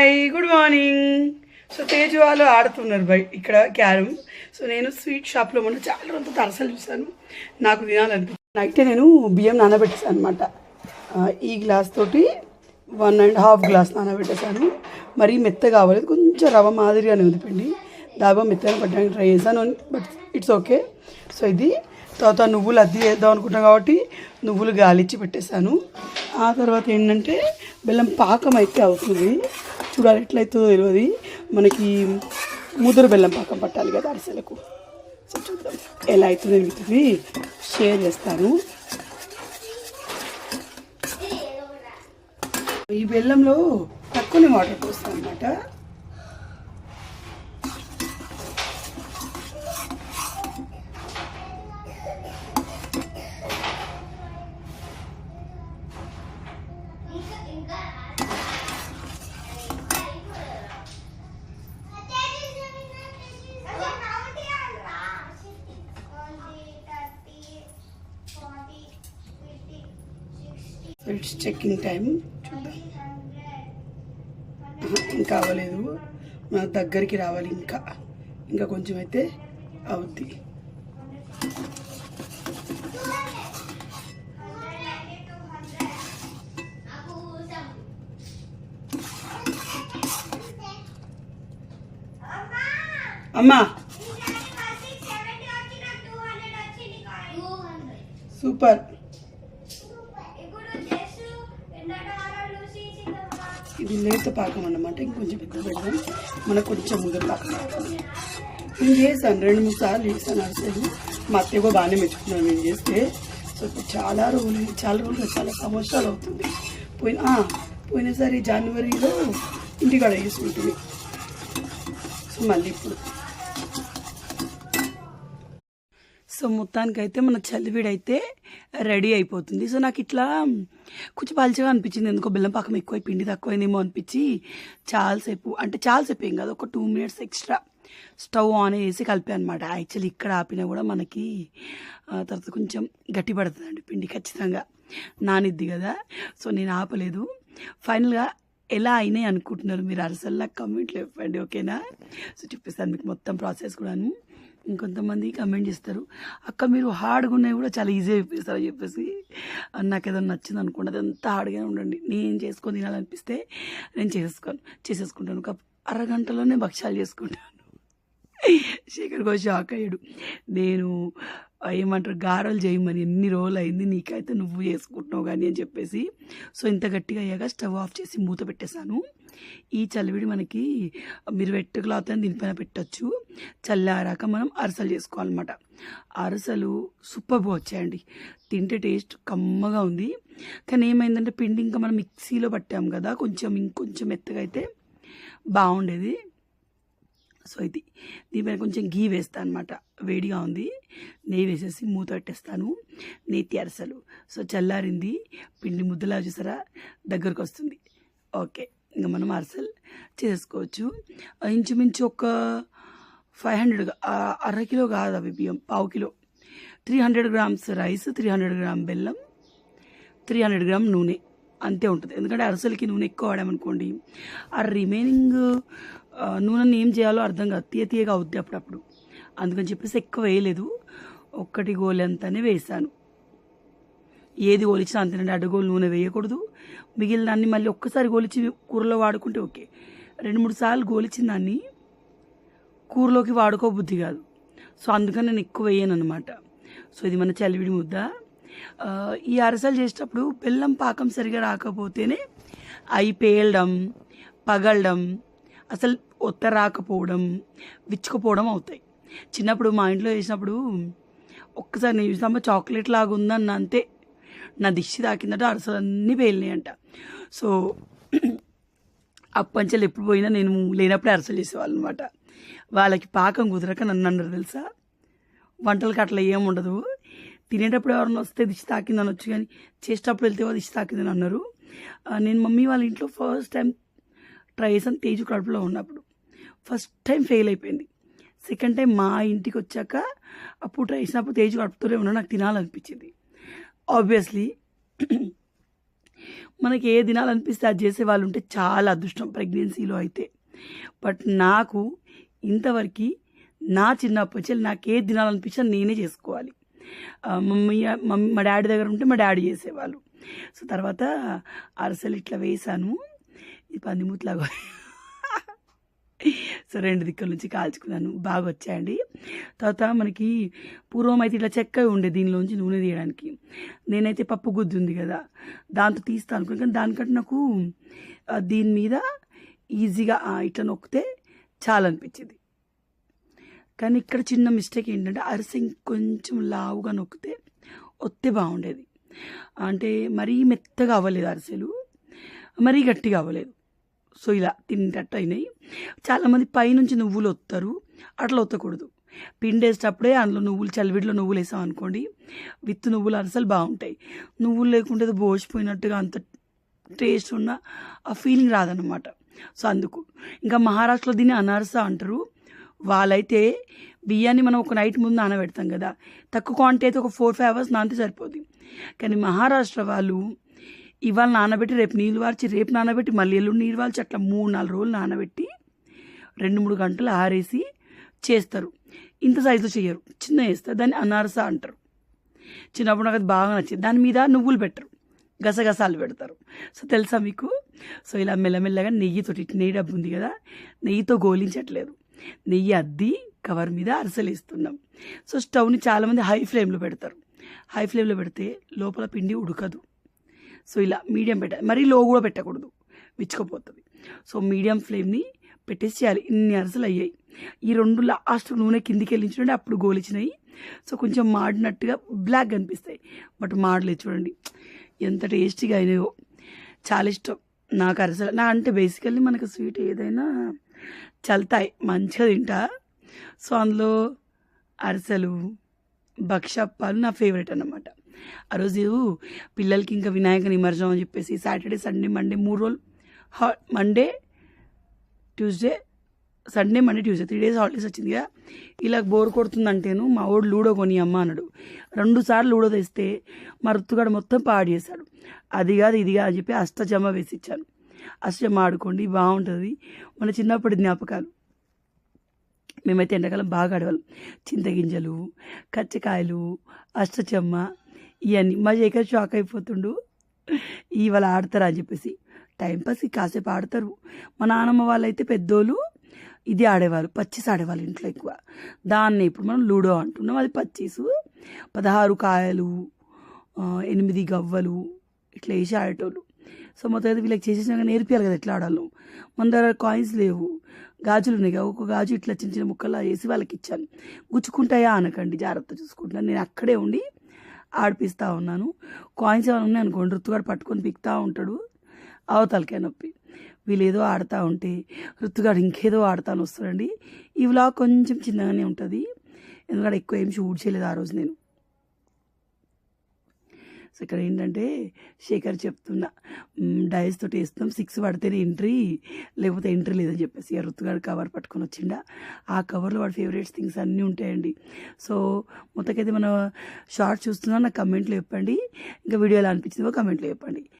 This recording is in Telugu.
Hi good morning so Teju వాళ్ళు ఆడుతున్నారు బయట ఇక్కడ క్యారమ్. సో నేను స్వీట్ షాప్లో మొన్న చాలా రోజులతో తరసలు చూశాను. నాకు తినాలనిపించింది నైటే నేను బియ్యం నానబెట్టేసాను అనమాట ఈ గ్లాస్ తోటి వన్ అండ్ హాఫ్ గ్లాస్ నానబెట్టేశాను. మరీ మెత్త కావాలి కొంచెం రవ్వ మాదిరిగానే ఉంది పిండి. దాబా మెత్తగా పట్టడానికి ట్రై చేశాను బట్ ఇట్స్ ఓకే. సో ఇది తర్వాత నువ్వులు అద్దీ వేద్దాం అనుకుంటాం కాబట్టి నువ్వులు గాలిచ్చి పెట్టేశాను. ఆ తర్వాత ఏంటంటే బెల్లం పాకం అయితే అవుతుంది. చూడాలి ఎట్లయితుందో తెలియదు మనకి ముదురు బెల్లం పాకం పట్టాలి కదా అరిసెలకు. సో చూద్దాం ఎలా అవుతుందో మీకు షేర్ చేస్తాను. ఈ బెల్లంలో తక్కువనే వాటర్ పోస్తాను అనమాట ఇట్స్ చెక్కింగ్ టైం చూద్దాం ఇంకా అవ్వలేదు మన దగ్గరికి రావాలి ఇంకా. ఇంకా కొంచెం అయితే అవుద్ది. అమ్మా! సూపర్. ఇది లేత పాకం అన్నమాట. ఇంకొంచెం ఎక్కువ పెడదాం. మనకు కొంచెం ముద్ర పాకం అవుతుంది నేను చేశాను? రెండు మూడు సార్లు చేశాను అసలు మా అత్తయ్య కూడా బాగానే మెచ్చుకున్నాను నేను చేస్తే. సో ఇప్పుడు చాలా రోజులు చాలా రోజులు చాలా సంవత్సరాలు అవుతుంది. పోయిన పోయినసారి జనవరిలో ఇంటికాడ చేసుకుంటుంది. సో మళ్ళీ ఇప్పుడు సో మొత్తానికైతే మన చలివిడైతే రెడీ అయిపోతుంది. సో నాకు ఇట్లా కొంచెం పలుచగా అనిపించింది. ఎందుకో బెల్లం పాకం ఎక్కువ పిండి తక్కువైందేమో అనిపించి చాలాసేపు అంటే చాలాసేపు ఏం కాదు ఒక two minutes extra stove on చేసి కలిపా అనమాట యాక్చువల్లీ ఇక్కడ ఆపినా కూడా మనకి ఆ, తర్వాత కొంచెం గట్టి పడుతుందండి పిండి ఖచ్చితంగా. నానిద్ది కదా. సో నేను ఆపలేదు. ఫైనల్గా ఎలా అయినాయి అనుకుంటున్నారు మీరు? అరసల్లా కమెంట్లు ఇవ్వండి ఓకేనా? సో చూపిస్తాను మీకు మొత్తం ప్రాసెస్ కూడాను. ఇంకొంతమంది కమెంట్ చేస్తారు. అక్క మీరు హార్డ్గా ఉన్నాయి కూడా చాలా ఈజీగా అయిపోయిస్తారు అని చెప్పేసి నాకు ఏదైనా నచ్చింది అనుకోండి అదంతా హార్డ్గానే ఉండండి. నేను చేసుకొని తినాలనిపిస్తే నేను చేసేసుకోను చేసేసుకుంటాను. ఒక అరగంటలోనే భక్ష్యాలు చేసుకుంటాను. శేఖర్ గో షాక్ అయ్యాడు. నేను ఏమంటారు? గారెలు చేయమని ఎన్ని రోజులు అయింది నీకైతే నువ్వు చేసుకుంటున్నావు కానీ అని చెప్పేసి సో ఇంత గట్టిగా అయ్యాక స్టవ్ ఆఫ్ చేసి మూత పెట్టేశాను. ఈ చలివిడి మనకి మీరు వెట్టు క్లాత్ అని దీనిపైన పెట్టచ్చు. చల్లారాక మనం అరసలు చేసుకోవాలన్నమాట. అరసలు సూపర్గా వచ్చాయండి. తింటే టేస్ట్ కమ్మగా ఉంది. కానీ ఏమైందంటే పిండి ఇంకా మనం మిక్సీలో పట్టాం కదా కొంచెం ఇంకొంచెం మెత్తగా అయితే బాగుండేది. సో ఇది దీనిపైన కొంచెం గీ వేస్తాను అనమాట వేడిగా ఉంది. నెయ్యి వేసేసి మూత పెట్టేస్తాను. నేతి అరసలు సో చల్లారింది. పిండి ముద్దలా చూసారా? దగ్గరకు వస్తుంది. ఓకే. ఇంకా మనం అరసలు చేసుకోవచ్చు. ఇంచుమించు ఒక ఫైవ్ హండ్రెడ్ అర కిలో కాదు అవి బియ్యం. పావు kilo. Three hundred grams rice three hundred gram బెల్లం త్రీ హండ్రెడ్ గ్రామ్ నూనె. అంతే ఉంటుంది. ఎందుకంటే అరసలకి నూనె ఎక్కువ వాడామనుకోండి ఆ రిమైనింగ్ నూనెని ఏం చేయాలో అర్థం కాదు. తీయ తీయగా అవుద్ది అప్పుడప్పుడు. అందుకని చెప్పేసి ఎక్కువ వేయలేదు. ఒక్కటి గోలి అంతానే వేసాను ఏది గోలిచ్చినా అంతేనండి. అడ్డగోలు నూనె వేయకూడదు. మిగిలిన దాన్ని మళ్ళీ ఒక్కసారి గోలిచి కూరలో వాడుకుంటే ఓకే. రెండు మూడు సార్లు గోలిచిన దాన్ని కూరలోకి వాడుకోబుద్ధి కాదు. సో అందుకని నేను ఎక్కువ వేయను అనమాట సో ఇది మన చలివిడి ముద్ద. ఈ అరసలు చేసేటప్పుడు బెల్లం పాకం సరిగా రాకపోతేనే అవి పేలడం పగలడం అసలు ఒత్త రాకపోవడం విచ్చుకుపోవడం అవుతాయి. చిన్నప్పుడు మా ఇంట్లో చేసినప్పుడు ఒక్కసారి నేను చూసామా చాక్లెట్ లాగా ఉందన్న అంతే. నా దిష్టి తాకిందట అరసలు అన్నీ పేలినాయంట. సో అప్పంచెలు ఎప్పుడు పోయినా నేను లేనప్పుడే అరసలు చేసేవాళ్ళు అనమాట వాళ్ళకి పాకం కుదరక నన్ను అన్నారు తెలుసా? వంటలకి అట్లా ఏం ఉండదు. తినేటప్పుడు ఎవరైనా వస్తే దిష్టి తాకిందని వచ్చు కానీ చేసేటప్పుడు వెళ్తే దిష్టి తాకిందని అన్నారు. నేను మమ్మీ వాళ్ళ ఇంట్లో ఫస్ట్ టైం ట్రై చేసాను తేజు కడుపులో ఉన్నప్పుడు. ఫస్ట్ టైం ఫెయిల్ అయిపోయింది. సెకండ్ టైం మా ఇంటికి వచ్చాక అప్పుడు ట్రై చేసినప్పుడు తేజు కడుపుతూనే ఉన్నా నాకు తినాలనిపించింది. ఆబ్వియస్లీ మనకి ఏ తినాలనిపిస్తే అది చేసే వాళ్ళు ఉంటే చాలా అదృష్టం ప్రెగ్నెన్సీలో అయితే. బట్ నాకు ఇంతవరకు నా చిన్నప్పటి నుంచి నాకు ఏ దినాలు నేనే చేసుకోవాలి. మమ్మీ మమ్మీ మా డాడీ దగ్గర ఉంటే మా డాడీ చేసేవాళ్ళు. సో తర్వాత అరసలు ఇట్లా వేసాను. ఇది పందిమూతలాగా సో రెండు దిక్కుల నుంచి కాల్చుకున్నాను. బాగా వచ్చాయండి. తర్వాత మనకి పూర్వం అయితే ఇట్లా చెక్క ఉండే దీనిలోంచి నూనె తీయడానికి. నేనైతే పప్పు గుద్దు ఉంది కదా దాంతో తీస్తాను అనుకున్నాను కానీ దానికంటే నాకు దీని మీద ఈజీగా ఇట్లా నొక్కితే చాలా అనిపించింది కానీ ఇక్కడ చిన్న మిస్టేక్ ఏంటంటే అరిసె ఇంకొంచెం లావుగా నొక్కితే ఒత్తే బాగుండేది. అంటే మరీ మెత్తగా అవ్వలేదు అరిసెలు. మరీ గట్టిగా అవ్వలేదు. సో ఇలా తినేటట్టు అయినాయి చాలామంది పైనుంచి నువ్వులు వస్తారు అట్లా వత్తకూడదు పిండి వేసేటప్పుడే అందులో నువ్వులు చలివిడిలో నువ్వులు వేసాం అనుకోండి విత్ నువ్వులు అసలు బాగుంటాయి. నువ్వులు లేకుంటే బోసిపోయినట్టుగా అంత టేస్ట్ ఉన్న ఆ ఫీలింగ్ రాదనమాట సో అందుకు ఇంకా మహారాష్ట్రలో దీన్ని అనార్స అంటారు. వాళ్ళైతే బియ్యాన్ని మనం ఒక నైట్ ముందు నానబెడతాం కదా. తక్కువ క్వాంటిటీ అయితే ఒక ఫోర్ ఫైవ్ అవర్స్ నానితే సరిపోద్ది. కానీ మహారాష్ట్ర వాళ్ళు ఇవాళ నానబెట్టి రేపు నీళ్ళు వార్చి రేపు నానబెట్టి మళ్ళీ ఎల్లుండి నీళ్ళు వాల్చి అట్లా మూడు నాలుగు రోజులు నానబెట్టి రెండు మూడు గంటలు ఆరేసి చేస్తారు. ఇంత సైజులో చేయరు. చిన్న వేస్తారు దాన్ని అనారస అంటారు. చిన్నప్పుడు నాకు అది బాగా నచ్చింది. దాని మీద నువ్వులు పెట్టరు. గసగసాలు పెడతారు. సో తెలుసా మీకు? సో ఇలా మెల్లమెల్లగా నెయ్యితోటి నెయ్యి డబ్బు ఉంది కదా నెయ్యితో గోలించట్లేదు. నెయ్యి అద్ది కవర్ మీద అరిసెలు వేస్తున్నాం. సో స్టవ్ని చాలామంది హై ఫ్లేమ్లో పెడతారు. హై ఫ్లేమ్లో పెడితే లోపల పిండి ఉడకదు. సో ఇలా మీడియం పెట్టాలి మరీ లో కూడా పెట్టకూడదు. విచ్చుకుపోతుంది. సో మీడియం ఫ్లేమ్ని పెట్టేసి చేయాలి. ఇన్ని అరసలు అయ్యాయి. ఈ రెండు లాస్ట్ నూనె కిందికి వెళ్ళించుంటే అప్పుడు గోలిచ్చినాయి సో కొంచెం మాడినట్టుగా బ్లాక్ అనిపిస్తాయి బట్ మాడలేదు చూడండి. ఎంత టేస్టీగా అయినాయో. చాలా ఇష్టం. నాకు అరసలు నా అంటే బేసికల్లీ మనకు స్వీట్ ఏదైనా చల్తాయి మంచిగా తింటా. సో అందులో అరిసెలు భక్షప్పాలు నా ఫేవరెట్ అన్నమాట. ఆ రోజు పిల్లలకి ఇంకా వినాయక నిమజ్జనం అని చెప్పేసి సాటర్డే సండే మండే మూడు రోజులు హా Monday Tuesday Sunday Monday Tuesday three days holidays వచ్చింది కదా. ఇలా బోర్ కొడుతుందంటేను మా వాడు లూడో కొని అమ్మ అన్నాడు. రెండు సార్లు లూడో తెస్తే మా రుత్తుగాడు మొత్తం పాడు చేశాడు. అది కాదు ఇది కాదు అని చెప్పి అష్టజమ వేసి ఇచ్చాను అష్టజమ ఆడుకోండి బాగుంటుంది. మన చిన్నప్పటి జ్ఞాపకాలు. మేమైతే ఎండాకాలం బాగా ఆడేవాళ్ళం. చింతగింజలు కచ్చకాయలు అష్టచెమ్మ ఇవన్నీ మా శేఖర్ షాక్ అయిపోతుండు. ఇవాళ ఆడతారా అని చెప్పేసి. టైంపాస్ కాసేపు ఆడతారు. మా నాన్నమ్మ వాళ్ళైతే పెద్దోళ్ళు ఇది ఆడేవాళ్ళు పచ్చిస్ ఆడేవాళ్ళు ఇంట్లో ఎక్కువ. దాన్ని ఇప్పుడు మనం లూడో అంటున్నాం. అది పచ్చిసు పదహారు కాయలు ఎనిమిది గవ్వలు ఇట్లా వేసి ఆడేటోళ్ళు. సో మొత్తం అయితే వీళ్ళకి చేసేసినాక నేర్పియాలి కదా ఎట్లా ఆడాలో. మన దగ్గర కాయిన్స్ లేవు. గాజులు ఉన్నాయి కదా ఒక గాజు ఇట్లా చిన్న చిన్న ముక్కలా వేసి వాళ్ళకి ఇచ్చాను. గుచ్చుకుంటాయా అనకండి జాగ్రత్త చూసుకుంటాను నేను అక్కడే ఉండి ఆడిపిస్తూ ఉన్నాను. కాయిన్స్ ఏమైనా ఉన్నాయి అనుకోండి రుత్తుగాడు పట్టుకొని పిక్తా ఉంటాడు అవతలకే నొప్పి. వీళ్ళు ఏదో ఆడుతూ ఉంటే రుత్తుగాడు ఇంకేదో ఆడతాను వస్తాడండి ఈ వ్లాగ్ కొంచెం చిన్నగానే ఉంటుంది. ఎందుకంటే ఎక్కువ ఏం షూట్ చేయలేదు ఆ రోజు నేను. సో ఇక్కడ ఏంటంటే శేఖర్ చెప్తున్నా డైస్ తోటి వేస్తున్నాం సిక్స్ పడితేనే ఎంట్రీ లేకపోతే ఎంట్రీ లేదని చెప్పేసి ఆ రుతుగాడు కవర్ పట్టుకొని వచ్చిండా. ఆ కవర్లో వాడి ఫేవరెట్స్ థింగ్స్ అన్నీ ఉంటాయండి. సో మొత్తకైతే మన షార్ట్ చూస్తున్నా నాకు కమెంట్లో చెప్పండి. ఇంకా వీడియో ఎలా అనిపించిందో కమెంట్లో చెప్పండి.